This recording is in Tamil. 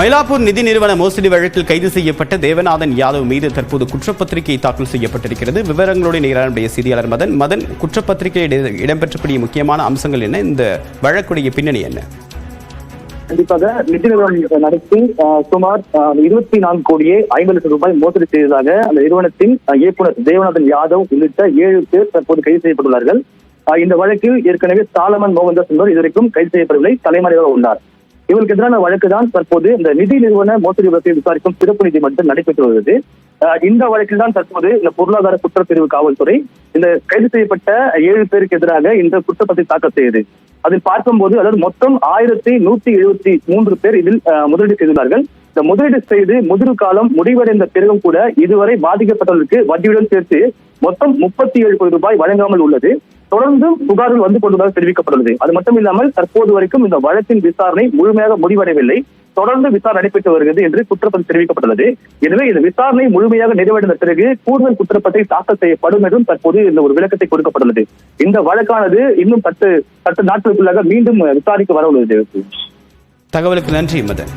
மயிலாப்பூர் நிதி நிறுவன மோசடி வழக்கில் கைது செய்யப்பட்ட தேவநாதன் யாதவ் மீது தற்போது குற்றப்பத்திரிகை தாக்கல் செய்யப்பட்டிருக்கிறது. விவரங்களோடு நேரானுடைய செய்தியாளர் மதன். மதன் குற்றப்பத்திரிகையில் இடம்பெற்றக்கூடிய முக்கியமான அம்சங்கள் என்ன? இந்த வழக்குடைய பின்னணி என்ன? கண்டிப்பாக நிதி நிறுவனம் நடத்தி சுமார் இருபத்தி நான்கு கோடியே ஐம்பது லட்சம் ரூபாய் மோசடி செய்ததாக அந்த நிறுவனத்தின் இயக்குநர் இயக்குனர் தேவநாதன் யாதவ் உள்ளிட்ட ஏழு பேர் தற்போது கைது செய்யப்பட்டுள்ளார்கள். இந்த வழக்கில் ஏற்கனவே சாலமன் மோகன்தாஸ் என்பவர் இதுவரைக்கும் கைது செய்யப்படவில்லை. தலைமறைவாக உள்ளார். இவருக்கு எதிரான வழக்கு தான் தற்போது இந்த நிதி நிறுவன மோசடி வழக்கை விசாரிக்கும் சிறப்பு நீதிமன்றம் நடைபெற்று வருகிறது. இந்த வழக்கில் தான் தற்போது இந்த பொருளாதார குற்றப்பிரிவு காவல்துறை இந்த கைது செய்யப்பட்ட ஏழு பேருக்கு எதிராக இந்த குற்றப்பத்தை தாக்கல் செய்தது. அதில் பார்க்கும்போது அதாவது மொத்தம் ஆயிரத்தி நூத்தி எழுபத்தி மூன்று பேர் இதில் முதலீடு செய்துள்ளார்கள். இந்த முதலீடு செய்து முதிர் காலம் முடிவடைந்த பிறகும் கூட இதுவரை பாதிக்கப்பட்டவர்களுக்கு வட்டியுடன் சேர்த்து மொத்தம் முப்பத்தி ஏழு கோடி ரூபாய் வழங்காமல் உள்ளது. தொடர்ந்து புகார்கள் வந்து கொண்டுள்ளதாக தெரிவிக்கப்பட்டுள்ளது. அது மட்டும் இல்லாமல் தற்போது வரைக்கும் இந்த வழக்கின் விசாரணை முழுமையாக முடிவடையவில்லை. தொடர்ந்து விசாரணை நடைபெற்று வருகிறது என்று குற்றப்பத்தில் தெரிவிக்கப்பட்டுள்ளது. எனவே இந்த விசாரணை முழுமையாக நிறைவடைந்த பிறகு கூடுதல் குற்றப்பத்தை தாக்கல் செய்யப்படும் என்றும் தற்போது இந்த ஒரு விளக்கத்தை கொடுக்கப்பட்டுள்ளது. இந்த வழக்கானது இன்னும் பத்து பத்து நாட்களுக்குள்ளாக மீண்டும் விசாரிக்க வர உள்ளது. தகவலுக்கு நன்றி மதன்.